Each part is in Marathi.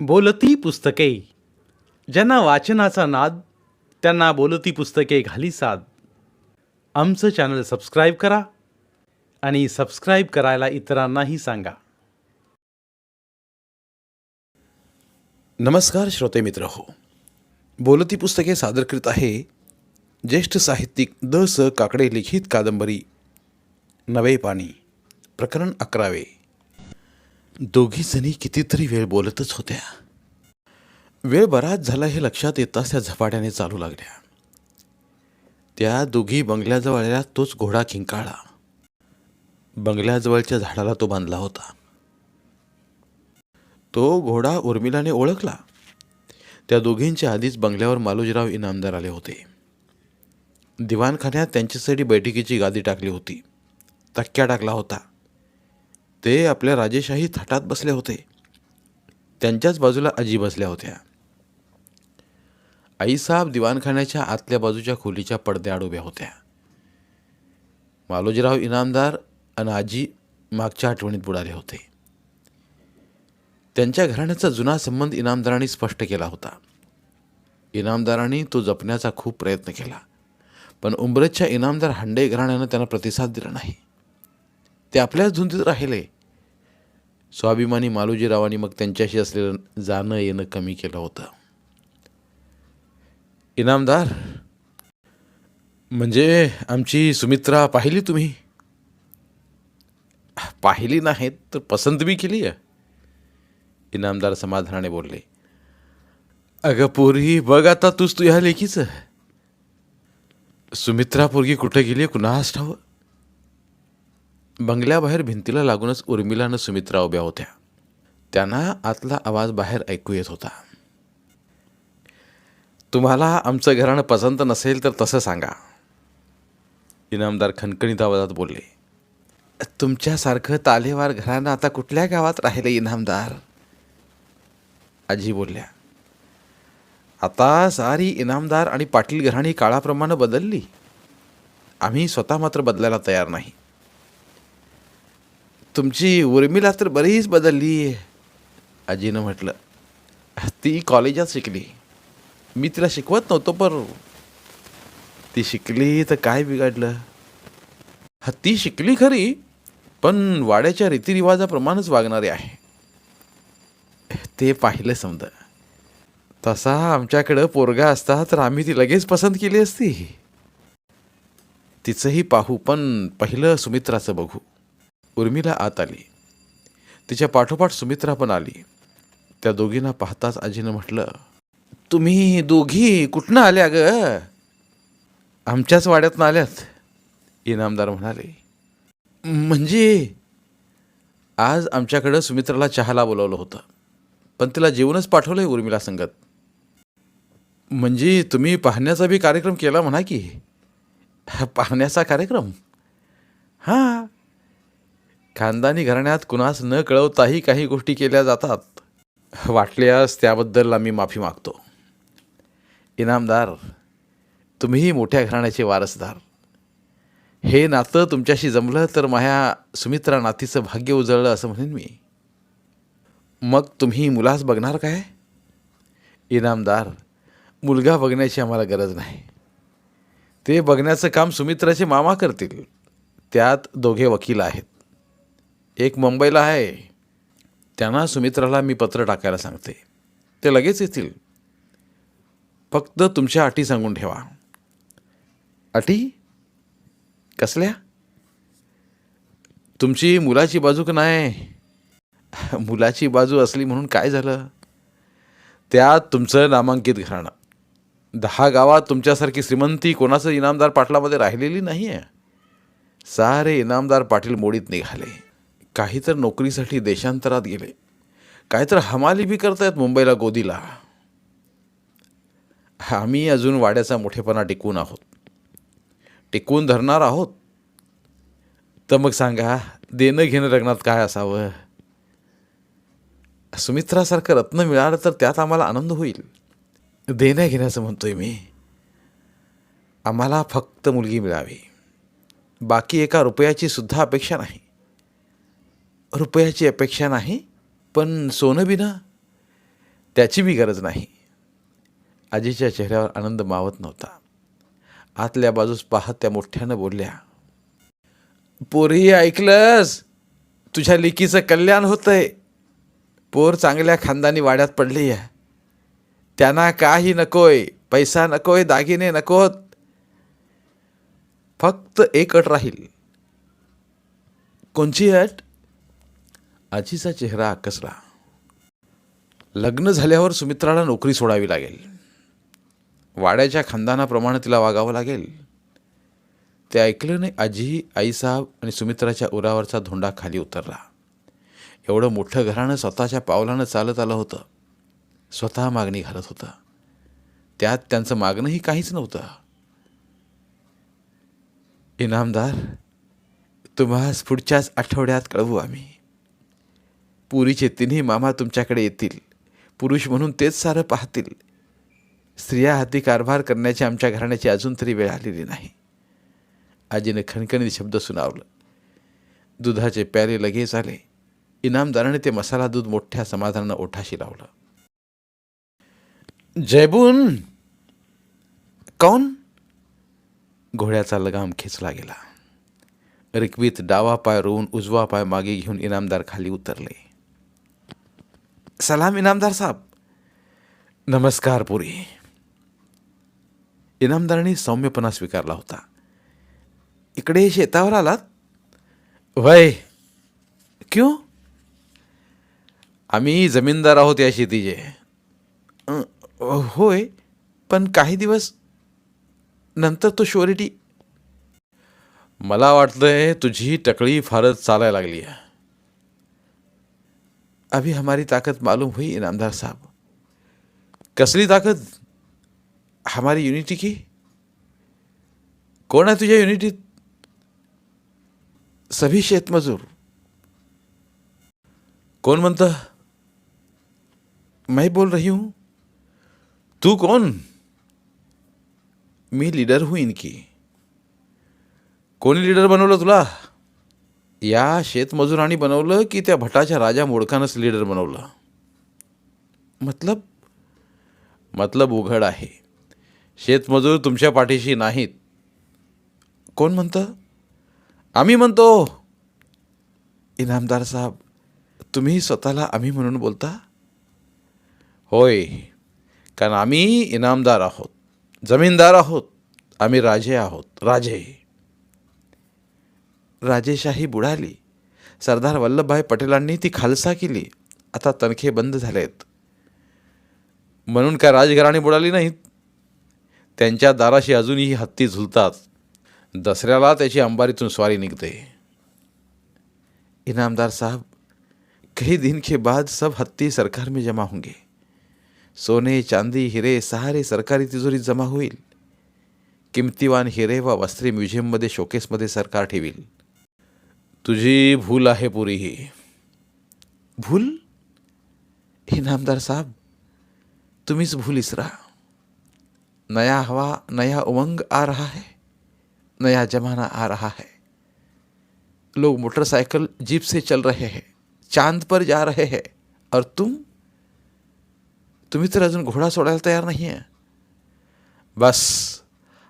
बोलती पुस्तके. ज्यांना वाचनाचा नाद त्यांना बोलती पुस्तके घाली साद. आमचं चॅनल सबस्क्राईब करा आणि सबस्क्राईब करायला इतरांनाही सांगा. नमस्कार श्रोते मित्र हो. बोलती पुस्तके सादर करीत आहे ज्येष्ठ साहित्यिक द स काकडे लिखित कादंबरी. नवे पाणी प्रकरण अकरावे. दोघीजणी कितीतरी वेळ बोलतच होत्या. वेळ बराच झाला हे लक्षात येताच त्या झपाट्याने चालू लागल्या. त्या दोघी बंगल्याजवळ तोच घोडा किंकाळला बंगल्याजवळच्या झाडाला तो बांधला होता. तो घोडा उर्मिलाने ओळखला. त्या दोघींच्या आधीच बंगल्यावर मालोजीराव इनामदार आले होते. दिवाणखान्यात त्यांच्यासाठी बैठकीची गादी टाकली होती. तक्क्या टाकला होता. ते आपल्या राजेशाही थाटात बसले होते. त्यांच्याच बाजूला आजी बसल्या होत्या. आईसाहेब दिवाणखान्याच्या आतल्या बाजूच्या खोलीच्या पडद्याआड उभ्या होत्या. मालोजीराव इनामदार आणि आजी मागच्या आठवणीत बुडाले होते. त्यांच्या घराण्याचा जुना संबंध इनामदारांनी स्पष्ट केला होता. इनामदारांनी तो जपण्याचा खूप प्रयत्न केला. पण उंबरजच्या इनामदार हांडे घराण्यानं त्यांना प्रतिसाद दिला नाही. ते आपल्याच धुंदीत राहिले. स्वाभिमानी मालोजीरावांनी मग त्यांच्याशी असलेलं जाणं येणं कमी केलं होतं. इनामदार म्हणजे आमची सुमित्रा पाहिली तुम्ही? पाहिली नाहीत तर पसंत बी केली आहे. इनामदार समाधानाने बोलले अगं पोरी बघ आता तूच तुझ्या लेखीच सुमित्रा पोरगी कुठे गेली कुणास ठावं बंगल्याबाहेर भिंतीला लागूनच उर्मिलानं सुमित्रा उभ्या होत्या. त्यांना आतला आवाज बाहेर ऐकू येत होता. तुम्हाला आमचं घराणं पसंत नसेल तर तसं सांगा. इनामदार खणखणीत आवाजात बोलले. तुमच्यासारखं तालेवार घराणं आता कुठल्या गावात राहिले इनामदार? आजी बोलल्या. आता सारी इनामदार आणि पाटील घराणी काळाप्रमाणे बदलली. आम्ही स्वतः मात्र बदलायला तयार नाही. तुमची उर्मिला तर बरीच बदलली आजीनं म्हटलं ती कॉलेजात शिकली. मी तिला शिकवत नव्हतो पर ती शिकली तर काय बिघडलं? हा ती शिकली खरी पण वाड्याच्या रीतिरिवाजाप्रमाणेच वागणारी आहे. ते पाहिलं समजा. तसा आमच्याकडं पोरगा असता तर आम्ही ती लगेच पसंत केली असती. तिचंही पाहू पण पहिलं सुमित्राचं बघू. उर्मिला आत आली. तिच्या पाठोपाठ सुमित्रा पण आली. त्या दोघींना पाहताच आजीनं म्हटलं तुम्ही दोघी कुठनं आल्या ग? आमच्याच वाड्यातनं आल्यात इनामदार म्हणाले. म्हणजे? आज आमच्याकडं सुमित्राला चहाला बोलावलं होतं पण तिला जेवणच पाठवलं आहे उर्मिला संगत. म्हणजे तुम्ही पाहण्याचा बी कार्यक्रम केला म्हणा की? पाहण्याचा कार्यक्रम? हां खानदानी घराण्यात कुणास न कळवताही काही गोष्टी केल्या जातात. वाटल्यास त्याबद्दल आम्ही माफी मागतो. इनामदार तुम्हीही मोठ्या घराण्याचे वारसदार. हे नातं तुमच्याशी जमलं तर माझ्या सुमित्रा नातीचं भाग्य उजळलं असं म्हणेन मी. मग तुम्ही मुलास बघणार काय? इनामदार मुलगा बघण्याची आम्हाला गरज नाही. ते बघण्याचं काम सुमित्राचे मामा करतील. त्यात दोघे वकील आहेत. एक मुंबईला आहे. त्यांना सुमित्राला मी पत्र टाकायला सांगते. ते लगेच येतील. फक्त तुमच्या अटी सांगून ठेवा. अटी? कसल्या? तुमची मुलाची बाजू का नाही? मुलाची बाजू असली म्हणून काय झालं? त्यात तुमचं नामांकित घराणं. दहा गावात तुमच्यासारखी श्रीमंती कोणाचं इनामदार पाटलामध्ये राहिलेली नाही आहे सारे इनामदार पाटील मोडीत निघाले. काही तर नोकरीसाठी देशांतरात गेले. काय तर हमाली बी करतायत मुंबईला गोदीला. आम्ही अजून वाड्याचा मोठेपणा टिकून आहोत. टिकून धरणार आहोत. तर मग सांगा देणं घेणं लग्नात काय असावं? सुमित्रासारखं रत्न मिळालं तर त्यात आम्हाला आनंद होईल. देण्या घेण्याचं म्हणतोय मी. आम्हाला फक्त मुलगी मिळावी. बाकी एका रुपयाची सुद्धा अपेक्षा नाही. रुपयाची अपेक्षा नाही पण सोनं बिना त्याची बी गरज नाही. आजीच्या चेहऱ्यावर आनंद मावत नव्हता. आतल्या बाजूस पाहत त्या मोठ्यानं बोलल्या पोरी ऐकलंस? तुझ्या लेकीचं कल्याण होतंय. पोर चांगल्या खानदानी वाड्यात पडली आहे त्यांना काही नकोय पैसा नकोय दागिने नकोत. फक्त एक अट राहील. कोणची अट? आजीचा चेहरा आकसला. लग्न झाल्यावर सुमित्राला नोकरी सोडावी लागेल. वाड्याच्या खानदानाप्रमाणे तिला वागावं लागेल. ते ऐकलं नाही आजी आईसाहेब आणि सुमित्राच्या उरावरचा धोंडा खाली उतरला. एवढं मोठं घराणं स्वतःच्या पावलानं चालत आलं होतं. स्वतः मागणी घालत होतं. त्यात त्यांचं मागणंही काहीच नव्हतं. इनामदार तुम्हास पुढच्याच आठवड्यात कळवू आम्ही. पुरीचे तिन्ही मामा तुमच्याकडे येतील. पुरुष म्हणून तेच सारं पाहतील. स्त्रिया हाती कारभार करण्याची आमच्या घराण्याची अजून तरी वेळ आलेली नाही. आजीने खणखणीत शब्द सुनावलं. दुधाचे प्याले लगेच आले. इनामदाराने ते मसाला दूध मोठ्या समाधानानं ओठाशी लावलं. जयबून! कौन घोड्याचा लगाम खेचला गेला. रिकवीत डावा पाय रोवून उजवा पाय मागे घेऊन इनामदार खाली उतरले. सलाम इनामदार साहेब। नमस्कार पुरी। इनामदाराने सौम्यपणा स्वीकारला होता। इकडे शेतावर आलात? वय। क्यों? आम्ही जमीनदार आहोत या शेतीचे। होय पण काही दिवस नंतर तो शुअरिटी मला वाटतंय तुझी टकळी फारच चालायला लागली आहे अभी हमारी ताकत मालूम हुई इनामदार साहब। कसली ताकत? हमारी यूनिटी की। कौन है तुझे यूनिटी सभी शेत मजूर कौन बनता? मैं बोल रही हूँ। तू कौन? मी लीडर हूँ इनकी। कोणी लीडर बनवलं तुला। या शेतमजुरांनी बनवलं की त्या भटाच्या राजा मोडकानंच लीडर बनवलं. मतलब मतलब उघड आहे. शेतमजूर तुमच्या पाठीशी नाहीत. कोण म्हणतं? आम्ही म्हणतो. इनामदार साहेब तुम्ही स्वतःला आम्ही म्हणून बोलता? होय कारण आम्ही इनामदार आहोत जमीनदार आहोत आम्ही राजे आहोत राजे. राजेशाही बुडाली. सरदार वल्लभभाई पटेलांनी ती खालसा केली. आता तनखे बंद झालेत. म्हणून काय राजघराणी बुडाली नाहीत? त्यांच्या दाराशी अजूनही हत्ती झुलतात. दसऱ्याला त्याची अंबारीतून स्वारी निघते. इनामदार साहब कई दिन के बाद सब हत्ती सरकार में जमा होंगे. सोने चांदी हिरे सहारे सरकारी तिजोरीत जमा होईल. किमतीवान हिरे व वस्त्रे म्युझियममध्ये शोकेसमध्ये सरकार ठेवील. तुझी भूल आहे पुरी ही. भूल? इनामदार साहब, तुम्हीच भूल इसरा नया हवा, नया उमंग आ रहा है, नया जमाना आ रहा है. लोग मोटरसाइकिल जीप से चल रहे हैं, चाँद पर जा रहे हैं, और तुम? तुम्ही तर अजून घोडा सोडायला तयार नाही आहे. बस,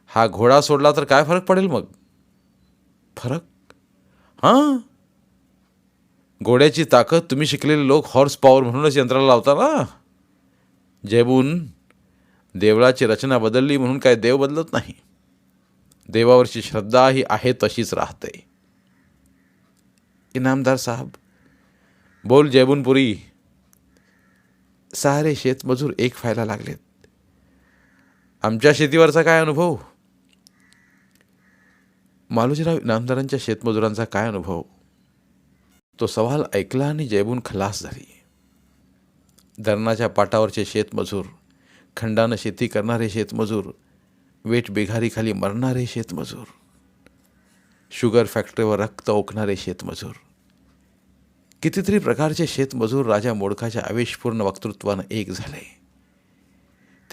हा घोडा सोडला तर काय फरक पडेल मग? फरक हां? घोड्याची ताकद तुम्ही शिकलेले लोक हॉर्स पॉवर म्हणूनच यंत्राला लावता ना? जयबून देवळाची रचना बदलली म्हणून काय देव बदलत नाही? देवावरची श्रद्धा ही आहे तशीच राहते. इनामदार साहब बोल जयबुनपुरी सारे शेतमजूर एक व्हायला लागलेत. आमच्या शेतीवरचा काय अनुभव? मालोजीराव इनामदारांच्या शेतमजुरांचा काय अनुभव? तो सवाल ऐकला आणि जयबून खलास झाली. धरणाच्या पाटावरचे शेतमजूर खंडानं शेती करणारे शेतमजूर वेट बिघारीखाली मरणारे शेतमजूर शुगर फॅक्टरीवर रक्त ओकणारे शेतमजूर. कितीतरी प्रकारचे शेतमजूर राजा मोडकाच्या आवेशपूर्ण वक्तृत्वानं एक झाले.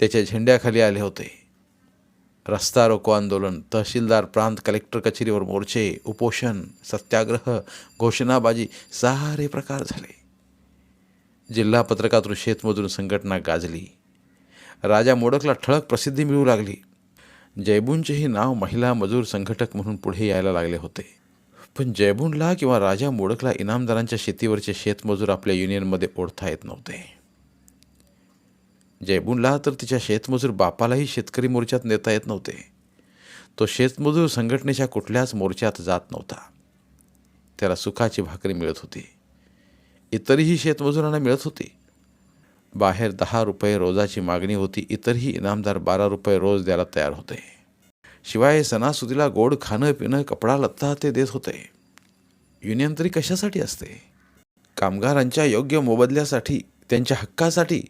त्याच्या झेंड्याखाली आले होते. रस्ता रोको आंदोलन तहसीलदार प्रांत कलेक्टर कचेरीवर मोर्चे उपोषण सत्याग्रह घोषणाबाजी सारे प्रकार झाले. जिल्हा पत्रकातून शेतमजूर संघटना गाजली. राजा मोडकला ठळक प्रसिद्धी मिळू लागली. जयबूंचेही नाव महिला मजूर संघटक म्हणून पुढे यायला लागले होते. पण जयबूनला किंवा राजा मोडकला इनामदारांच्या शेतीवरचे शेतमजूर आपल्या युनियनमध्ये ओढता येत नव्हते. जयबूनला तर तिच्या शेतमजूर बापालाही शेतकरी मोर्चात नेता येत नव्हते. तो शेतमजूर संघटनेच्या कुठल्याच मोर्चात जात नव्हता. त्याला सुखाची भाकरी मिळत होती. इतरही शेतमजुरांना मिळत होती. बाहेर दहा रुपये रोजाची मागणी होती इतरही इनामदार बारा रुपये रोज द्यायला तयार होते. शिवाय सणासुदीला गोड खाणं पिणं कपडा लत्ता ते देत होते. युनियन तरी कशासाठी असते? कामगारांच्या योग्य मोबदल्यासाठी त्यांच्या हक्कासाठी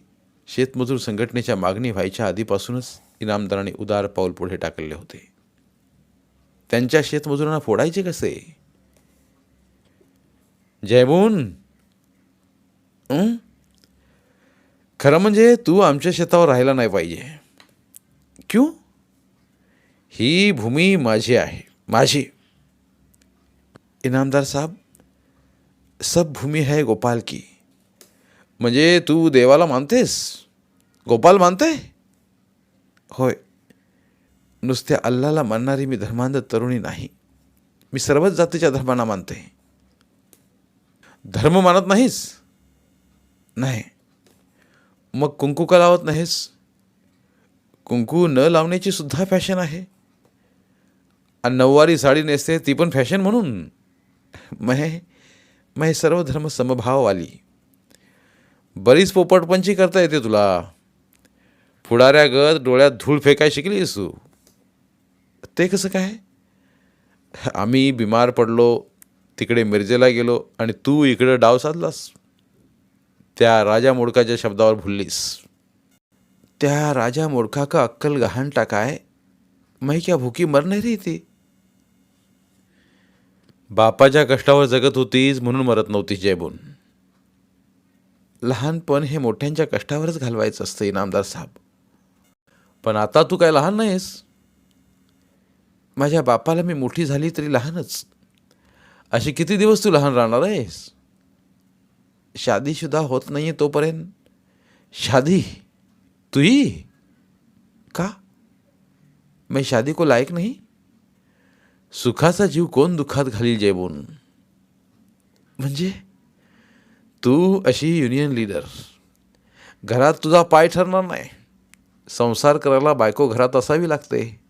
शेतमजूर संघटनेच्या मागणी व्हायच्या आधीपासूनच इनामदारांनी उदार पाऊल पुढे टाकलेले होते. त्यांच्या शेतमजुरांना फोडायचे कसे? जयबून! खरं म्हणजे तू आमच्या शेतावर राहायला नाही पाहिजे. क्यू? ही भूमी माझी आहे. माझी. इनामदार साहब सब भूमी है गोपाल की. म्हणजे तू देवाला मानतेस? गोपाल मानते होय. नुसत्या अल्लाला मानणारी मी धर्मांध तरुणी नाही. मी सर्वच जातीच्या धर्मांना मानते. धर्म मानत नाहीस? नाही. मग कुंकू का लावत नाहीस? कुंकू न लावण्याची सुद्धा फॅशन आहे. आणि नऊवारी साडी नेसते ती पण फॅशन म्हणून. महे महे सर्व धर्म समभाववाली बरीच पोपटपंची करता येते तुला. फुडाऱ्या गत डोळ्यात धूळ फेकाय शिकलीस तू. ते कसं काय? आम्ही बिमार पडलो तिकडे मिरजेला गेलो आणि तू इकडं डाव साधलास. त्या राजा मोडकाच्या शब्दावर भुललीस. त्या राजा मोडका का अक्कल गहाण टाकाय मै क्या भुकी मर नाही रे ती बापाच्या कष्टावर जगत होतीस म्हणून मरत नव्हती जयबून. लहानपण हे मोठ्यांच्या कष्टावरच घालवायचं असतं इनामदार साहेब. पण आता तू काय लहान नाहीस. माझ्या बापाला मी मोठी झाली तरी लहानच. असे किती दिवस तू लहान राहणार आहेस? शादीसुद्धा होत नाही आहे तोपर्यंत. शादी? तुही का? मैं शादी को लायक नाही? सुखाचा जीव कोण दुःखात घालील जयबोन म्हणजे? तू अशी युनियन लीडर घरात तुझा पाय ठरणार नाही. संसार करायला बायको घरात असावी लागते.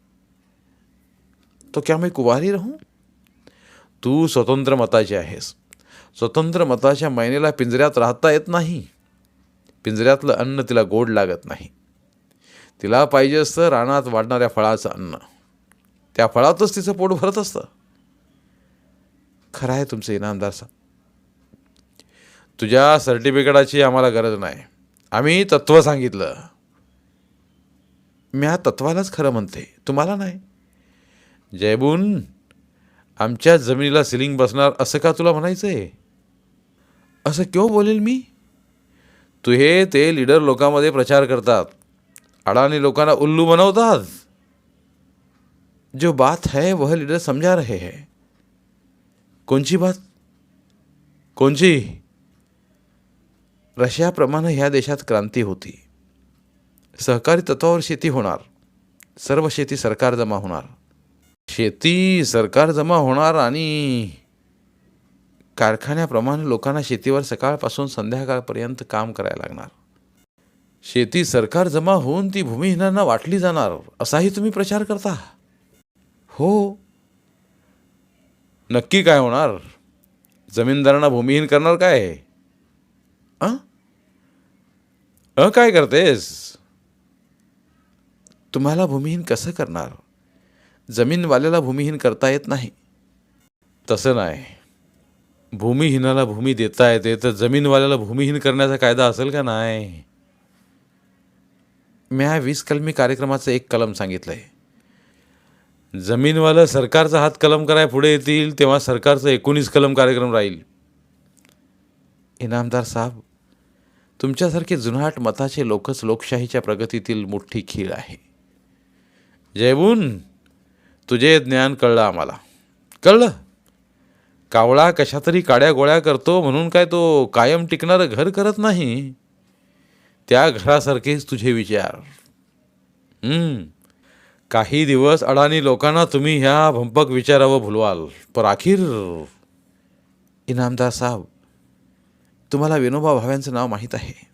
तो क्या मी कुवारी राहू? तू स्वतंत्र मताची आहेस. स्वतंत्र मताच्या मैनेला पिंजऱ्यात राहता येत नाही. पिंजऱ्यातलं अन्न तिला गोड लागत नाही. तिला पाहिजे असतं रानात वाढणाऱ्या फळाचं अन्न. त्या फळातच तिचं पोट भरत असतं. खरं आहे तुमचं इनामदार साहेब. तुझ्या सर्टिफिकेटाची आम्हाला गरज नाही. आम्ही तत्त्व सांगितलं. मी ह्या तत्वालाच खरं म्हणते. तुम्हाला नाही. जयबून आमच्या जमिनीला सिलिंग बसणार असं का तुला म्हणायचं आहे असं क्यों बोलेल मी? तू हे ते लीडर लोकांमध्ये प्रचार करतात. अडाणी लोकांना उल्लू बनवतात. जो बात है वह लीडर समझा रहे हैं. कोणची बात? कोणची? रशियाप्रमाणे ह्या देशात क्रांती होती. सहकारी तत्वावर शेती होणार. सर्व शेती सरकार जमा होणार. शेती सरकार जमा होणार आणि कारखान्याप्रमाणे लोकांना शेतीवर सकाळपासून संध्याकाळपर्यंत काम करायला लागणार. शेती सरकार जमा होऊन ती भूमिहीनांना वाटली जाणार असाही तुम्ही प्रचार करता? हो. नक्की काय होणार? जमीनदारांना भूमिहीन करणार काय अ अ काय करतेस? तुम्हाला भूमिहीन कसं करणार? जमीनवाल्याला भूमिहीन करता येत नाही. तसं नाही. भूमिहीनाला भूमी देता येते तर जमीनवाल्याला भूमिहीन करण्याचा कायदा असेल का नाही? मी ह्या वीस कलमी कार्यक्रमाचं एक कलम सांगितलंय. जमीनवालं सरकारचा हात कलम कराय पुढे येतील तेव्हा सरकारचं एकोणीस कलम कार्यक्रम राहील. इनामदार साहेब तुमच्यासारखे जुनाट मताचे लोकच लोकशाहीच्या प्रगतीतील मोठी खीळ आहे. जयबून तुझे ज्ञान कळलं आम्हाला. कळलं? कावळा कशातरी काड्या गोळ्या करतो म्हणून काय तो कायम टिकणारं घर करत नाही? त्या घरासारखेच तुझे विचार. काही दिवस अडाणी लोकांना तुम्ही ह्या भंपक विचारावं भुलवाल. पर अखेर इनामदार साहेब तुम्हाला विनोबा भाव्यांचं नाव माहीत आहे.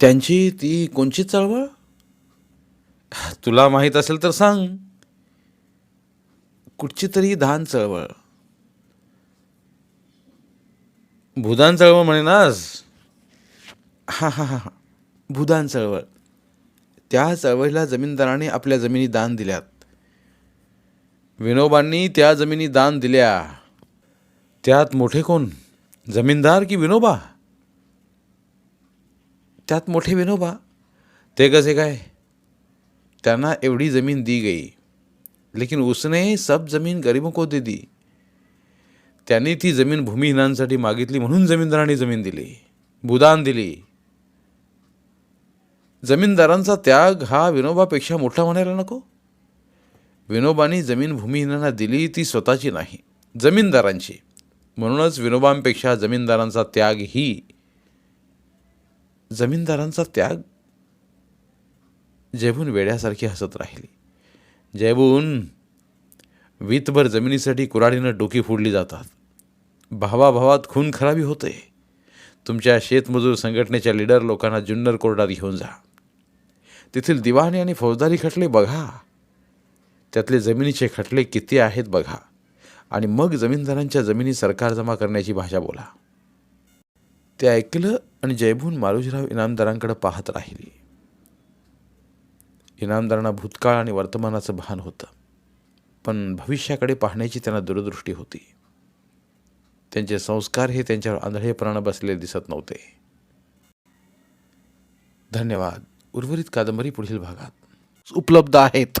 त्यांची ती कोणची चळवळ? तुला माहीत असेल तर सांग. कुठची तरी धान चळवळ. भूदान चळवळ म्हणे ना आज हां हां हां. भूदान चळवळ. त्या चळवळीला जमीनदाराने आपल्या जमिनी दान दिल्यात. विनोबांनी त्या जमिनी दान दिल्या. त्यात मोठे कोण? जमीनदार की विनोबा? त्यात मोठे विनोबा. ते कसे काय? त्यांना एवढी जमीन दी गई. लेकिन उसने सब जमीन गरीबों को दे दी. त्यांनी ती जमीन भूमिहीनांसाठी मागितली म्हणून जमीनदारांनी जमीन दिली भूदान दिली. जमीनदारांचा त्याग हा विनोबापेक्षा मोठा म्हणायला नको. विनोबानी जमीन भूमिहीनांना दिली ती स्वतःची नाही जमीनदारांची. म्हणूनच विनोबांपेक्षा जमीनदारांचा त्याग ही जमीनदारांचा त्याग जयबून वेड्यासारखी हसत राहिली. जयबून वीतभर जमिनीसाठी कुऱ्हाडीनं डोकी फोडली जातात. भावाभावात खून खराबी होते. तुमच्या शेतमजूर संघटनेच्या लीडर लोकांना जुन्नर कोर्टात घेऊन जा. तेथील दिवाणी आणि फौजदारी खटले बघा. त्यातले जमिनीचे खटले किती आहेत बघा. आणि मग जमीनदारांच्या जमिनी सरकार जमा करण्याची भाषा बोला. ते ऐकलं आणि जयभून मारुजीराव इनामदारांकडे पाहत राहिली. इनामदारांना भूतकाळ आणि वर्तमानाचं भान होतं पण भविष्याकडे पाहण्याची त्यांना दूरदृष्टी होती. त्यांचे संस्कार हे त्यांच्यावर आंधळेपणानं बसलेले दिसत नव्हते. धन्यवाद. उर्वरित कादंबरी पुढील भागात उपलब्ध आहेत.